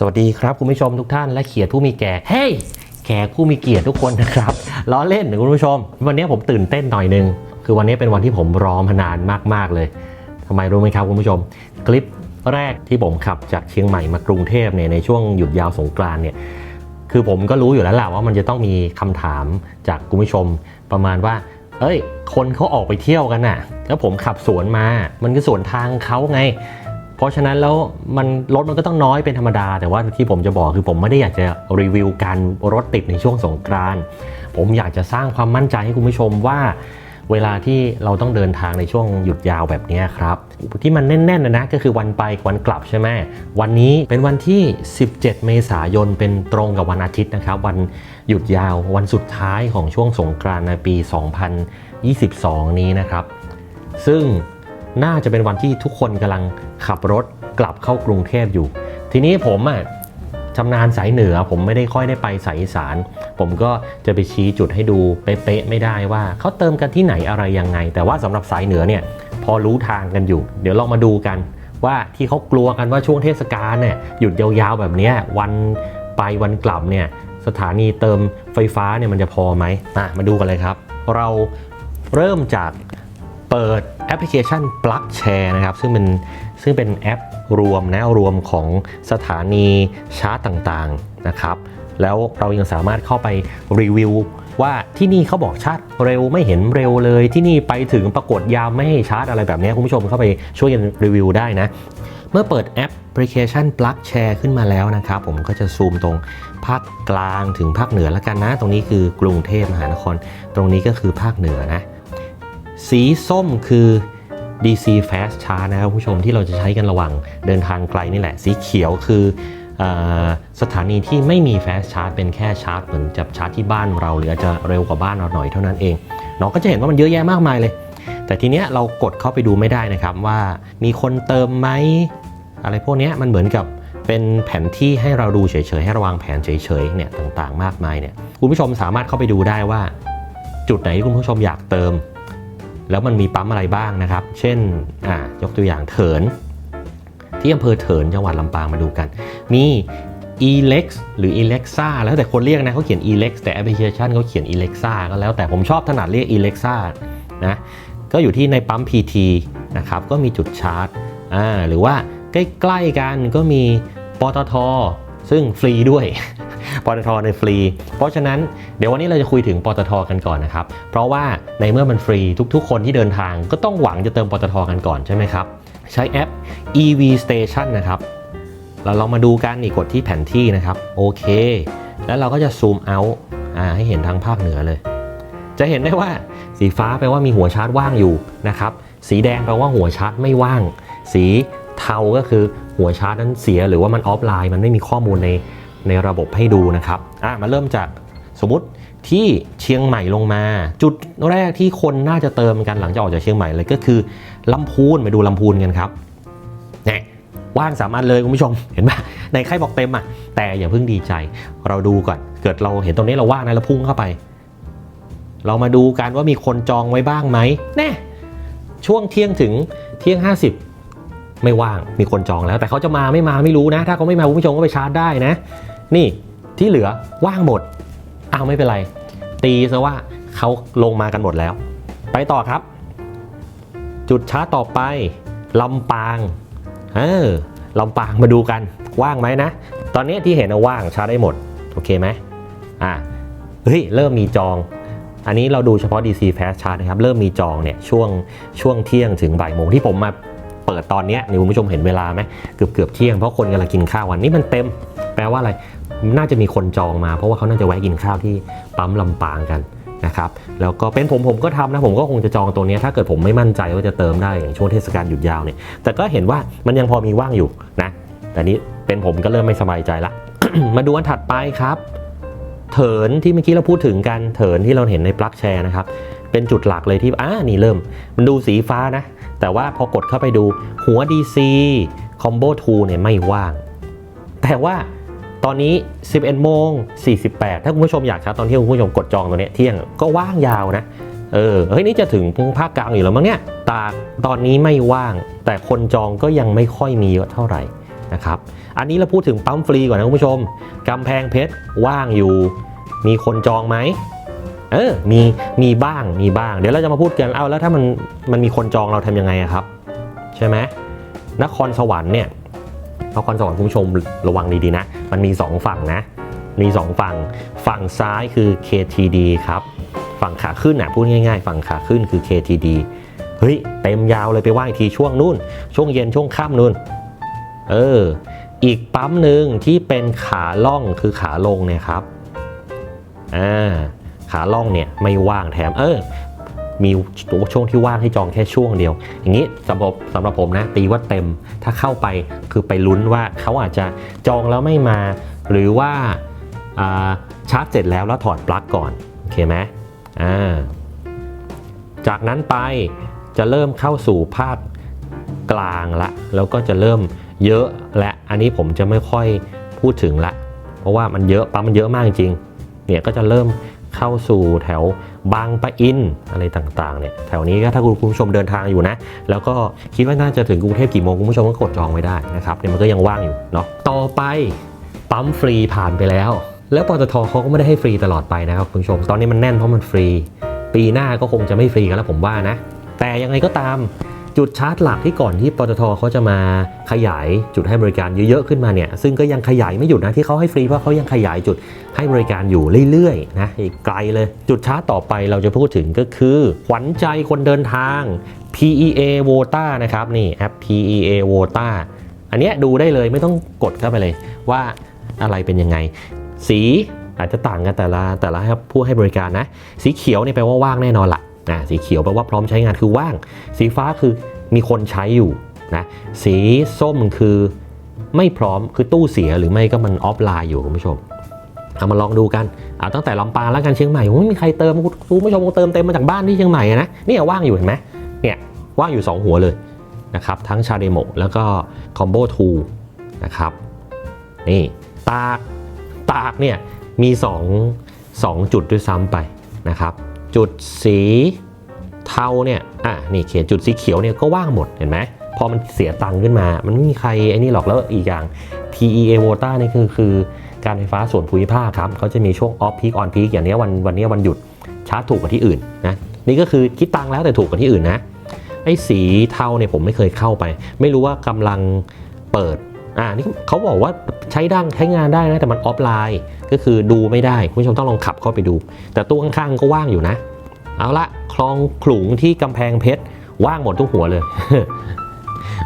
สวัสดีครับคุณผู้ชมทุกท่านและเขียรติผู้มีแก่เฮ้ยแขกผู้มีเกียรติทุกคนนะครับล้อเล่นนะคุณผู้ชม วันนี้ผมตื่นเต้นหน่อยนึง คือวันนี้เป็นวันที่ผมรอมานานมาก ๆ เลยทำไมรู้ไหมครับคุณผู้ชม คลิปแรกที่ผมขับจากเชียงใหม่มากรุงเทพเนี่ยในช่วงหยุดยาวสงกรานต์เนี่ยคือผมก็รู้อยู่แล้วแหละว่ามันจะต้องมีคำถามจากคุณผู้ชมประมาณว่า เอ้ย คนเขาออกไปเที่ยวกันน่ะ แล้วผมขับสวนมา มันก็สวนทางเขาไง เพราะฉะนั้นแล้วมันรถมันก็ต้องน้อยเป็นธรรมดา แต่ว่าที่ผมจะบอกคือผมไม่ได้อยากจะรีวิวการรถติดในช่วงสงกรานต์ผมอยากจะสร้างความมั่นใจให้คุณผู้ชมว่าเวลาที่เราต้องเดินทางในช่วงหยุดยาวแบบนี้ครับ ที่มันแน่นๆนะนะก็คือวันไปวันกลับใช่ไหมวันนี้เป็นวันที่ 17 เมษายนเป็นตรงกับวันอาทิตย์นะครับ วันหยุดยาววันสุดท้ายของช่วงสงกรานต์ในปี 2022 นี้นะครับ ซึ่ง น่าจะเป็นวันที่ทุกคนกำลังขับรถกลับเข้ากรุงเทพอยู่ ทีนี้ผมอะชำนาญสายเหนือผมไม่ได้ค่อยได้ไปสายอีสาน ผมก็จะไปชี้จุดให้ดูเป๊ะๆไม่ได้ว่าเขาเติมกันที่ไหนอะไรยังไง แต่ว่าสำหรับสายเหนือเนี่ยพอรู้ทางกันอยู่ เดี๋ยวลองมาดูกันว่าที่เขากลัวกันว่าช่วงเทศกาลเนี่ยหยุดยาวๆแบบนี้วันไปวันกลับเนี่ยสถานีเติมไฟฟ้าเนี่ยมันจะพอไหมมาดูกันเลยครับ เราเริ่มจาก เปิดแอปพลิเคชัน Plug Share นะครับ ซึ่งเป็นซึ่งเป็นแอปรวมนะรวมของสถานีชาร์จต่างๆนะครับ แล้วเรายังสามารถเข้าไปรีวิวว่าที่นี่เขาบอกชาร์จเร็วไม่เห็นเร็วเลยที่นี่ไปถึงปรากฏยามไม่ให้ชาร์จอะไรแบบนี้คุณผู้ชมเข้าไปช่วยกันรีวิวได้นะ เมื่อเปิดแอปพลิเคชัน Plug Share ขึ้นมาแล้วนะครับ ผมก็จะซูมตรงภาคกลางถึงภาคเหนือแล้วกันนะ ตรงนี้คือกรุงเทพมหานคร ตรงนี้ก็คือภาคเหนือนะ สีส้มคือ DC Fast Charge นะครับคุณผู้ชมที่เราจะใช้กันระหว่างเดินทางไกลนี่แหละ สีเขียวคืออสถานีที่ไม่มี Fast Charge เป็นแค่ชาร์จเหมือนจะชาร์จที่บ้านเราหรืออาจจะเร็วกว่าบ้านเราหน่อยเท่านั้นเองเราก็จะเห็นว่ามันเยอะแยะมากมายเลย แต่ทีเนี้ยเรากดเข้าไปดูไม่ได้นะครับว่ามีคนเติมไหมอะไรพวกนี้มันเหมือนกับเป็นแผนที่ให้เราดูเฉยๆ ให้ระวางแผนเฉยๆเนี่ยต่างๆ มากมายเนี่ยคุณผู้ชมสามารถเข้าไปดูได้ว่า จุดไหนที่คุณผู้ชมอยากเติม แล้วมันมีปั๊มอะไรบ้างนะครับ เช่นยกตัวอย่างเถิน ที่อำเภอเถินจังหวัดลำปางมาดูกัน มี Elex หรือ Elexa แล้วแต่คนเรียกนะเขาเขียน Elex แต่แอปพลิเคชันเขาเขียน Elexa ก็แล้วแต่ผมชอบถนัดเรียก Elexa นะก็อยู่ที่ในปั๊ม PT นะครับก็มีจุดชาร์จอ่าหรือว่าใกล้ๆกันก็มีปตท ซึ่งฟรีด้วย ปตทในฟรี เพราะฉะนั้นเดี๋ยววันนี้เราจะคุยถึงปตทกันก่อนนะครับ เพราะว่าในเมื่อมันฟรีทุกๆ คนที่เดินทางก็ต้องหวังจะเติมปตทกันก่อนใช่ไหมครับ ใช้แอป EV Station นะครับเราลองมาดูกันนี่กดที่แผนที่นะครับ โอเค แล้วเราก็จะซูมเอาท์อ่าให้เห็นทางภาคเหนือเลย จะเห็นได้ว่าสีฟ้าแปลว่ามีหัวชาร์จว่างอยู่นะครับ สีแดงแปลว่าหัวชาร์จไม่ว่าง สีเทาก็คือหัวชาร์จนั้นเสียหรือว่ามันออฟไลน์มันไม่มีข้อมูลใน ในระบบให้ดูนะครับอะมาเริ่มจากสมมติที่เชียงใหม่ลงมา จุดแรกที่คนน่าจะเติมกันหลังจากออกจากเชียงใหม่เลยก็คือลำพูนไปดูลำพูนกันครับเนี่ยว่างสามอันเลยคุณผู้ชมเห็นปะในใครบอกเต็มอะแต่อย่าเพิ่งดีใจ เราดูก่อนเกิดเราเห็นตรงนี้เราว่างนะเราพุ่งเข้าไป เรามาดูกันว่ามีคนจองไว้บ้างไหมแน่ช่วงเที่ยงถึงเที่ยง 50 ไม่ว่างมีคนจองแล้ว แต่เขาจะมาไม่มาไม่รู้นะ ถ้าเขาไม่มาคุณผู้ชมก็ไปชาร์จได้นะ นี่ที่เหลือว่างหมดอ้าวไม่เป็นไร ตีซะว่าเขาลงมากันหมดแล้ว ไปต่อครับ จุดชาร์จต่อไปลำปางเออลำปางมาดูกันว่างไหมนะ ตอนนี้ที่เห็นว่างชาร์จได้หมด โอเคไหมอ่าเฮ้ยเริ่มมีจอง อันนี้เราดูเฉพาะ DC Fast Charge นะครับ เริ่มมีจองเนี่ยช่วงช่วงเที่ยงถึงบ่ายโมงที่ผมมาเปิดตอนนี้นี่คุณผู้ชมเห็นเวลาไหมเกือบเกือบเที่ยงเพราะคนกำลังกินข้าววันนี้มันเต็ม แปลว่าอะไร น่าจะมีคนจองมาเพราะว่าเขาน่าจะแวะกินข้าวที่ปั๊มลำปางกันนะครับแล้วก็เป็นผมผมก็ทำนะผมก็คงจะจองตัวนี้ถ้าเกิดผมไม่มั่นใจว่าจะเติมได้อย่างช่วงเทศกาลหยุดยาวเนี่ยแต่ก็เห็นว่ามันยังพอมีว่างอยู่นะแต่นี้เป็นผมก็เริ่มไม่สบายใจละ มาดูอันถัดไปครับ เถินที่เมื่อกี้เราพูดถึงกันเถินที่เราเห็นในปลั๊กแชร์นะครับเป็นจุดหลักเลยที่อ่านี่เริ่ม มันดูสีฟ้านะ แต่ว่าพอกดเข้าไปดูหัว DC Combo 2เนี่ยไม่ว่าง แต่ว่า ตอนนี้ 11โมง48 ถ้าคุณผู้ชมอยากชาร์จตอนที่คุณผู้ชมกดจองตัวเนี้ยเที่ยงก็ว่างยาวนะ เออ เฮ้ยนี่จะถึงภาคกลางอยู่แล้วมั้งเนี่ย ตากตอนนี้ไม่ว่าง แต่คนจองก็ยังไม่ค่อยมีเยอะเท่าไหร่นะครับ อันนี้เราพูดถึงปั๊มฟรีก่อนนะคุณผู้ชม กำแพงเพชรว่างอยู่ มีคนจองไหมเออ มี มีบ้าง มีบ้าง เดี๋ยวเราจะมาพูดกัน เอาแล้วถ้ามัน มันมีคนจองเราทำยังไงครับ ใช่ไหมนครสวรรค์เนี่ย นครสวรรค์คุณผู้ชมระวังดีๆนะ มันมี 2 ฝั่งนะ มี 2 ฝั่ง ฝั่งซ้ายคือ KTD ครับ ฝั่งขาขึ้นน่ะพูดง่ายๆ ฝั่งขาขึ้นคือ KTD เฮ้ย เต็มยาวเลยไปว่างอีกทีช่วงนู่น ช่วงเย็นช่วงค่ำนู่น เออ อีกปั๊มหนึ่งที่เป็นขาล่องคือขาลงเนี่ยครับ อ่า ขาล่องเนี่ยไม่ว่างแถม เออ มีช่วงที่ว่างให้จองแค่ช่วงเดียว อย่างนี้สำหรับสำหรับผมนะตีว่าเต็มถ้าเข้าไปคือไปลุ้นว่าเขาอาจจะจองแล้วไม่มา หรือว่าชาร์จเสร็จแล้วแล้วถอดปลั๊กก่อนโอเคไหมอ่าจากนั้นไปจะเริ่มเข้าสู่ภาคกลางละ แล้วก็จะเริ่มเยอะและอันนี้ผมจะไม่ค่อยพูดถึงละ เพราะว่ามันเยอะปั๊มมันเยอะมากจริงเนี่ยก็จะเริ่มเข้าสู่แถว บางปะอินอะไรต่างๆเนี่ยแถวนี้ก็ถ้าคุณผู้ชมเดินทางอยู่นะ แล้วก็คิดว่าน่าจะถึงกรุงเทพกี่โมงคุณผู้ชมก็กดจองไว้ได้นะครับเนี่ยมันก็ยังว่างอยู่เนาะต่อไปปั๊มฟรีผ่านไปแล้ว แล้วปตทเขาก็ไม่ได้ให้ฟรีตลอดไปนะครับคุณผู้ชม ตอนนี้มันแน่นเพราะมันฟรี ปีหน้าก็คงจะไม่ฟรีกันแล้วผมว่านะ แต่ยังไงก็ตาม จุดชาร์จหลักที่ก่อนที่ปตทเขาจะมาขยายจุดให้บริการเยอะๆขึ้นมาเนี่ยซึ่งก็ยังขยายไม่หยุดนะที่เขาให้ฟรีเพราะเขายังขยายจุดให้บริการอยู่เรื่อยๆนะอีกไกลเลย จุดชาร์จต่อไปเราจะพูดถึงก็คือขวัญใจคนเดินทาง PEA Vota นะครับนี่แอป PEA Vota อันนี้ดูได้เลยไม่ต้องกดเข้าไปเลยว่าอะไรเป็นยังไง สีอาจจะต่างกันแต่ละแต่ละผู้ให้บริการนะ สีเขียวนี่แปลว่าว่างแน่นอนละ นะสีเขียวแปลว่าพร้อมใช้งานคือว่าง สีฟ้าคือมีคนใช้อยู่นะสีส้มคือไม่พร้อมคือตู้เสียหรือไม่ก็มันออฟไลน์อยู่คุณผู้ชมเอามาลองดูกันเอาตั้งแต่ลำปางแล้วกันเชียงใหม่ไม่มีใครเติมคุณผู้ชมเติมเต็มมาจากบ้านที่เชียงใหม่นะเนี่ยว่างอยู่เห็นไหมเนี่ยว่างอยู่ 2 หัวเลยนะครับทั้งชาเดโมแล้วก็คอมโบทูนะครับนี่ตากตากเนี่ยมี 2 2 จุดด้วยซ้ำไปนะครับ จุดสีเทาเนี่ยอะนี่เขียนจุดสีเขียวเนี่ยก็ว่างหมดเห็นไหมพอมันเสียตังค์ขึ้นมา มันไม่มีใครไอ้นี่หรอกแล้วอีกอย่าง PEA Vota นี่คือคือการไฟฟ้าส่วนภูมิภาคครับเขาจะมีช่วง off peak on peak อย่างเนี้ยวันวันเนี้ยวันหยุดชาร์จถูกกว่าที่อื่นนะนี่ก็คือคิดตังค์แล้วแต่ถูกกว่าที่อื่นนะไอ้สีเทาเนี่ยผมไม่เคยเข้าไป ไม่รู้ว่ากำลังเปิด อ่านี่เขาบอกว่าใช้ดังใช้งานได้นะแต่มันออฟไลน์ ก็คือดูไม่ได้คุณผู้ชมต้องลองขับเข้าไปดู แต่ตู้ข้างๆก็ว่างอยู่นะ เอาละคลองขลุงที่กำแพงเพชรว่างหมดทุกหัวเลย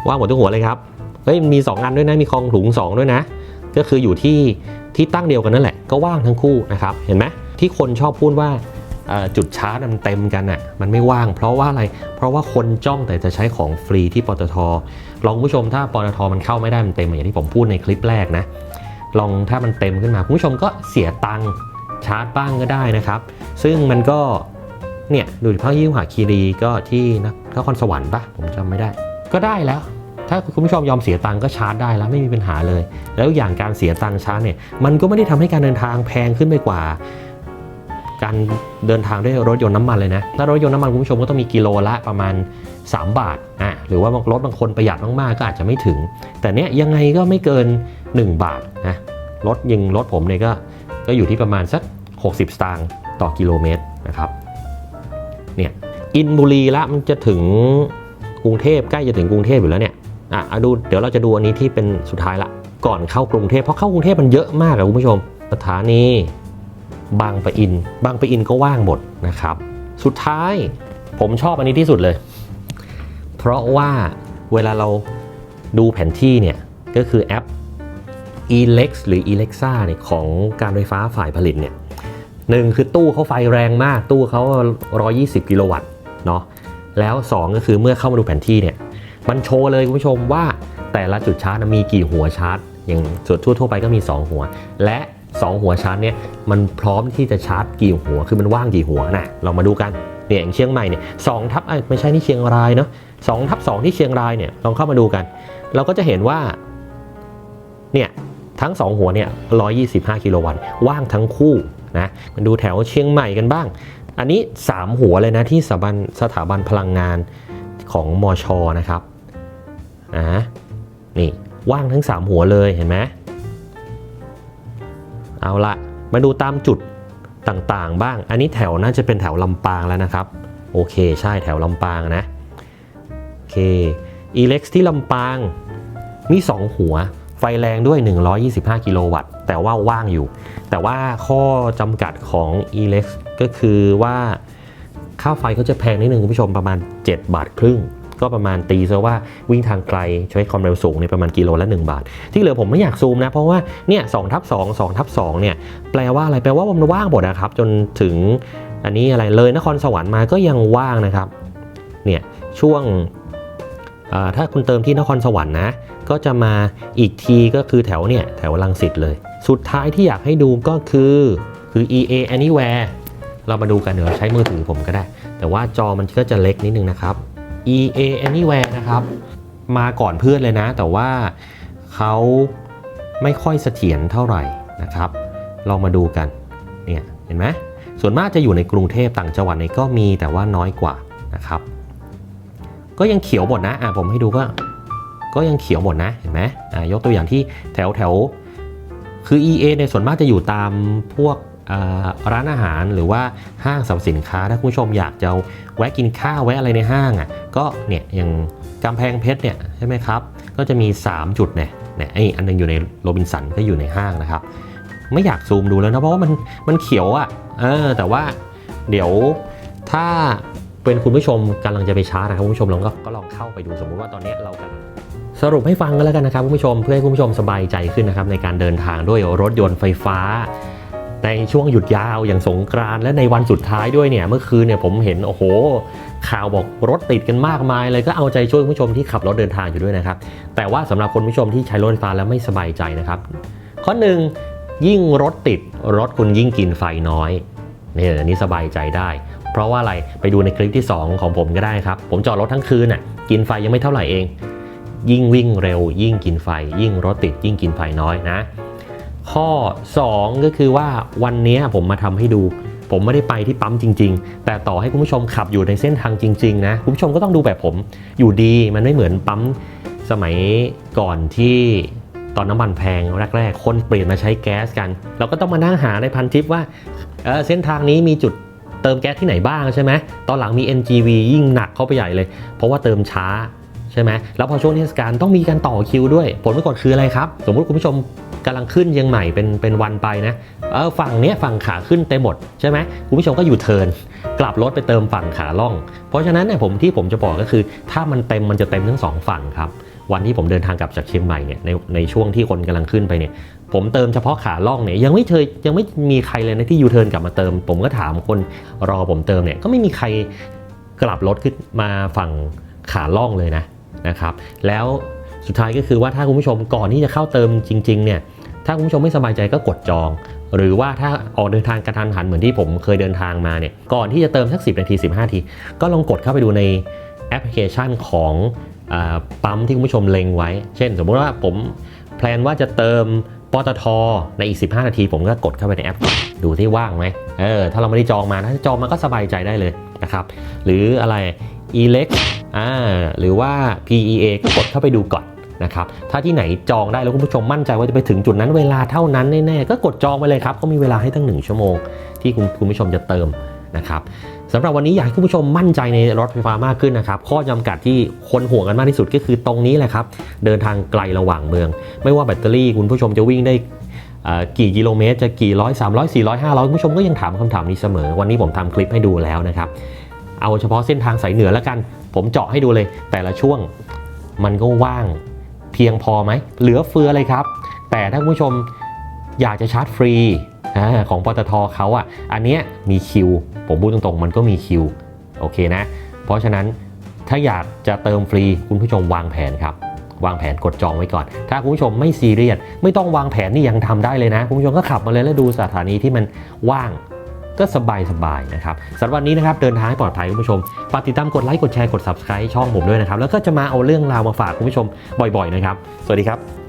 ว่างหมดทุกหัวเลยครับเฮ้ยมี 2 อันด้วยนะมีคลองขลุง 2 ด้วยนะ ก็คืออยู่ที่ที่ตั้งเดียวกันนั่นแหละก็ว่างทั้งคู่นะครับเห็นไหมที่คนชอบพูดว่า จุดชาร์จมันเต็มกันอะมันไม่ว่าง เพราะว่าอะไรเพราะว่าคนจ้องแต่จะใช้ของฟรีที่ปตทลองผู้ชมถ้าปตทมันเข้าไม่ได้มันเต็มอย่างที่ผมพูดในคลิปแรกนะลองถ้ามันเต็มขึ้นมาคุณผู้ชมก็เสียตังค์ชาร์จบ้างก็ได้นะครับ ซึ่งมันก็เนี่ยดูดิพระยิ่งหาคีรีก็ที่นครสวรรค์ปะผมจำไม่ได้ ก็ได้แล้ว ถ้าคุณผู้ชมยอมเสียตังค์ก็ชาร์จได้แล้วไม่มีปัญหาเลย แล้วอย่างการเสียตังค์ชาร์จเนี่ยมันก็ไม่ได้ทำให้การเดินทางแพงขึ้นไปกว่า การเดินทางด้วยรถยนต์น้ำมันเลยนะ ถ้ารถยนต์น้ำมันคุณผู้ชมก็ต้องมีกิโลละประมาณ 3 บาทอะหรือว่ารถบางคนประหยัดมากๆก็อาจจะไม่ถึง แต่เนี้ยยังไงก็ไม่เกิน 1 บาทนะรถยิงรถผมเนี่ยก็ก็อยู่ที่ประมาณสัก 60 สตางค์ต่อกิโลเมตรนะครับเนี่ยอินบุรีละมันจะถึงกรุงเทพใกล้จะถึงกรุงเทพอยู่แล้วเนี่ยอะเอาดูเดี๋ยวเราจะดูอันนี้ที่เป็นสุดท้ายละก่อนเข้ากรุงเทพเพราะเข้ากรุงเทพมันเยอะมากอะคุณผู้ชม สถานี บางปะอิน บางปะอินก็ว่างหมดนะครับ สุดท้ายผมชอบอันนี้ที่สุดเลย เพราะว่าเวลาเราดูแผนที่เนี่ย ก็คือแอป Elex หรือ Alexa เนี่ยของการไฟฟ้าฝ่ายผลิตเนี่ยหนึ่งคือตู้เขาไฟแรงมาก ตู้เขา 120 กิโลวัตต์เนาะแล้ว 2 ก็คือเมื่อเข้ามาดูแผนที่เนี่ย มันโชว์เลยคุณผู้ชมว่าแต่ละจุดชาร์จมีกี่หัวชาร์จ อย่างส่วนทั่วๆไปก็มี 2 หัว และ 2 หัวชาร์จเนี่ยมันพร้อมที่จะชาร์จกี่หัวคือมันว่างกี่หัวนะเรามาดูกันเนี่ยอย่างเชียงใหม่เนี่ยสองทับเอ้ยไม่ใช่ที่เชียงรายเนาะสองทับสองที่เชียงรายเนี่ยลองเข้ามาดูกัน เราก็จะเห็นว่าเนี่ยทั้ง 2 หัวเนี่ย125 กิโลวัตต์ว่างทั้งคู่นะมันดูแถวเชียงใหม่กันบ้าง อันนี้ 3 หัวเลยนะที่สถาบันสถาบันพลังงานของมอชอนะครับอ่านี่ว่างทั้ง 3 หัวเลยเห็นไหม เอาละมาดูตามจุดต่างๆ บ้าง อันนี้แถวน่าจะเป็นแถวลำปางแล้วนะครับ โอเคใช่แถวลำปางนะ โอเค e l e x ที่ลำปางมี 2 หัว ไฟแรงด้วย 125 กิโลวัตต์ แต่ว่าว่างอยู่ แต่ว่าข้อจำกัดของ e l e x ก็คือว่าค่าไฟเขาจะแพงนิดนึงคุณผู้ชมประมาณ 7 บาทครึ่ง ก็ประมาณตีซะว่าวิ่งทางไกลใช้ความเร็วสูงในประมาณกิโลละ 1 บาท ที่เหลือผมไม่อยากซูมนะ เพราะว่าเนี่ยสองทับ2 2ทับ2เนี่ยแปลว่าอะไรแปลว่ามันว่างหมดนะครับ จนถึงอันนี้อะไรเลยนครสวรรค์มาก็ยังว่างนะครับเนี่ยช่วงถ้าคุณเติมที่นครสวรรค์นะ ก็จะมาอีกทีก็คือแถวเนี่ยแถวลังสิตเลย สุดท้ายที่อยากให้ดูก็คือคือ EA Anywhere เรามาดูกันเดี๋ยวใช้มือถือผมก็ได้ แต่ว่าจอมันก็จะเล็กนิดนึงนะครับ EA Anywhere นะครับ มาก่อนเพื่อนเลยนะ แต่ว่าเขาไม่ค่อยเสถียรเท่าไหร่นะครับ ลองมาดูกัน เนี่ย เห็นไหม ส่วนมากจะอยู่ในกรุงเทพต่างจังหวัดเนี่ยก็มีแต่ว่าน้อยกว่านะครับ ก็ยังเขียวหมดนะ อะผมให้ดูก็ ก็ยังเขียวหมดนะ เห็นไหมอ่ายกตัวอย่างที่แถวแถวคือ EA ในยส่วนมากจะอยู่ตามพวก ร้านอาหารหรือว่าห้างสรรพสินค้าถ้าคุณผู้ชมอยากจะแวะกินข้าวแวะอะไรในห้างอะก็เนี่ยอย่างกำแพงเพชรเนี่ยใช่ไหมครับ ก็จะมี 3 จุดเนี่ยเนี่ยไออันหนึงอยู่ในโรบินสันก็อยู่ในห้างนะครับ ไม่อยากซูมดูแล้วนะเพราะว่ามันมันเขียวอะ่ะเออแต่ว่าเดี๋ยวถ้าเป็นคุณผู้ชมกำลังจะไปชาร์จนะครับคุณผู้ชมลองก็ก็ลองเข้าไปดูสมมุติว่าตอนนี้เรากำลังสรุปให้ฟังกันแล้วกันนะครับคุณผู้ชมเพื่อให้คุณผู้ชมสบายใจขึ้นนะครับในการเดินทางด้วยรถยนต์ไฟฟ้า ในช่วงหยุดยาวอย่างสงกรานต์และในวันสุดท้ายด้วยเนี่ยเมื่อคืนเนี่ยผมเห็นโอ้โห ข่าวบอกรถติดกันมากมายเลยก็เอาใจช่วยผู้ชมที่ขับรถเดินทางอยู่ด้วยนะครับ แต่ว่าสำหรับคนผู้ชมที่ใช้รถไฟฟ้าแล้วไม่สบายใจนะครับ ข้อหนึ่งยิ่งรถติดรถคุณยิ่งกินไฟน้อยเนี่อันนี้สบายใจได้ เพราะว่าอะไรไปดูในคลิปที่ 2 ของผมก็ได้ครับ ผมจอดรถทั้งคืนน่ะกินไฟยังไม่เท่าไหร่เอง ยิ่งวิ่งเร็ว ยิ่งกินไฟ ยิ่งรถติดยิ่งกินไฟน้อยนะ ข้อ 2 ก็คือว่าวันนี้ผมมาทำให้ดู ผมไม่ได้ไปที่ปั๊มจริง ๆ แต่ต่อให้คุณผู้ชมขับอยู่ในเส้นทางจริง ๆ นะคุณผู้ชมก็ต้องดูแบบผมอยู่ดีมันไม่เหมือนปั๊มสมัยก่อนที่ตอนน้ำมันแพงแรกๆ คนเปลี่ยนมาใช้แก๊สกัน เราก็ต้องมานั่งหาในพันทิปว่าเเส้นทางนี้มีจุดเติมแก๊สที่ไหนบ้างใช่ไหมตอนหลังมี NGV ยิ่งหนักเข้าไปใหญ่เลย เพราะว่าเติมช้าใช่ไหมแล้วพอช่วงเทศกาลต้องมีการต่อคิวด้วย ผลปรากฏคืออะไรครับ สมมติคุณผู้ชม กำลังขึ้นเชียงใหม่เป็นเป็นวันไปนะเออฝั่งเนี้ยฝั่งขาขึ้นเต็มหมดใช่ไหมคุณผู้ชมก็อยู่เทินกลับรถไปเติมฝั่งขาล่อง เพราะฉะนั้นเนี่ยผมที่ผมจะบอกก็คือ ถ้ามันเต็มมันจะเต็มทั้งสองฝั่งครับวันที่ผมเดินทางกลับจากเชียงใหม่เนี่ยในในช่วงที่คนกำลังขึ้นไปเนี่ยผมเติมเฉพาะขาล่องเนี่ยยังไม่เคยยังไม่มีใครเลยนะที่ยูเทิร์นกลับมาเติม ผมก็ถามคนรอผมเติมเนี่ยก็ไม่มีใครกลับรถขึ้นมาฝั่งขาล่องเลยนะนะครับ แล้ว สุดท้ายก็คือว่าถ้าคุณผู้ชมก่อนที่จะเข้าเติมจริงๆเนี่ยถ้าคุณผู้ชมไม่สบายใจก็กดจอง หรือว่าถ้าออกเดินทางกระทันหันเหมือนที่ผมเคยเดินทางมาเนี่ยก่อนที่จะเติมสัก 10 นาที 15 นาที ก็ลองกดเข้าไปดูในแอปพลิเคชันของอปั๊มที่คุณผู้ชมเล็งไว้ เช่น สมมติว่าผมแพลนว่าจะเติมปตทในอีก 15 นาที ผมก็กดเข้าไปในแอปดูที่ว่างไหมเออถ้าเราไม่ได้จองมาถ้าจองมาก็สบายใจได้เลยนะครับหรืออะไร e l e x อ่าหรือว่า PEA ก็กดเข้าไปดูก่อน นะครับถ้าที่ไหนจองได้แล้วคุณผู้ชมมั่นใจว่าจะไปถึงจุดนั้นเวลาเท่านั้นแน่ๆก็กดจองไปเลยครับเขามีเวลาให้ตั้ง 1 ชั่วโมง ที่คุณคุณผู้ชมจะเติมนะครับสำหรับวันนี้อยากให้คุณผู้ชมมั่นใจในรถไฟฟ้ามากขึ้นนะครับ ข้อจำกัดที่คนห่วงกันมากที่สุดก็คือตรงนี้แหละครับ เดินทางไกลระหว่างเมือง ไม่ว่าแบตเตอรี่คุณผู้ชมจะวิ่งได้กี่กิโลเมตร จะกี่ร้อยสามร้อยสี่ร้อยห้าร้อยคุณผู้ชมก็ยังถามคำถามนี้เสมอ วันนี้ผมทำคลิปให้ดูแล้วนะครับ เอาเฉพาะเส้นทางสายเหนือแล้วกัน ผมเจาะให้ดูเลย แต่ละช่วงมันก็ว่าง เพียงพอไหม เหลือเฟือเลยครับ แต่ถ้าคุณผู้ชมอยากจะชาร์จฟรีอของปตทเขาอะ อันเนี้ยมีคิว ผมพูดตรงๆ มันก็มีคิว โอเคนะ เพราะฉะนั้นถ้าอยากจะเติมฟรีคุณผู้ชมวางแผนครับ วางแผนกดจองไว้ก่อน ถ้าคุณผู้ชมไม่ซีเรียสไม่ต้องวางแผนนี่ยังทำได้เลยนะ คุณผู้ชมก็ขับมาเลยแล้วดูสถานีที่มันว่าง ก็สบายสบายๆนะครับสำหรับวันนี้นะครับเดินทางให้ปลอดภัยคุณผู้ชมฝากติดตามกดไลค์กดแชร์กด subscribe ช่องผมด้วยนะครับแล้วก็จะมาเอาเรื่องราวมาฝากคุณผู้ชมบ่อยๆนะครับสวัสดีครับ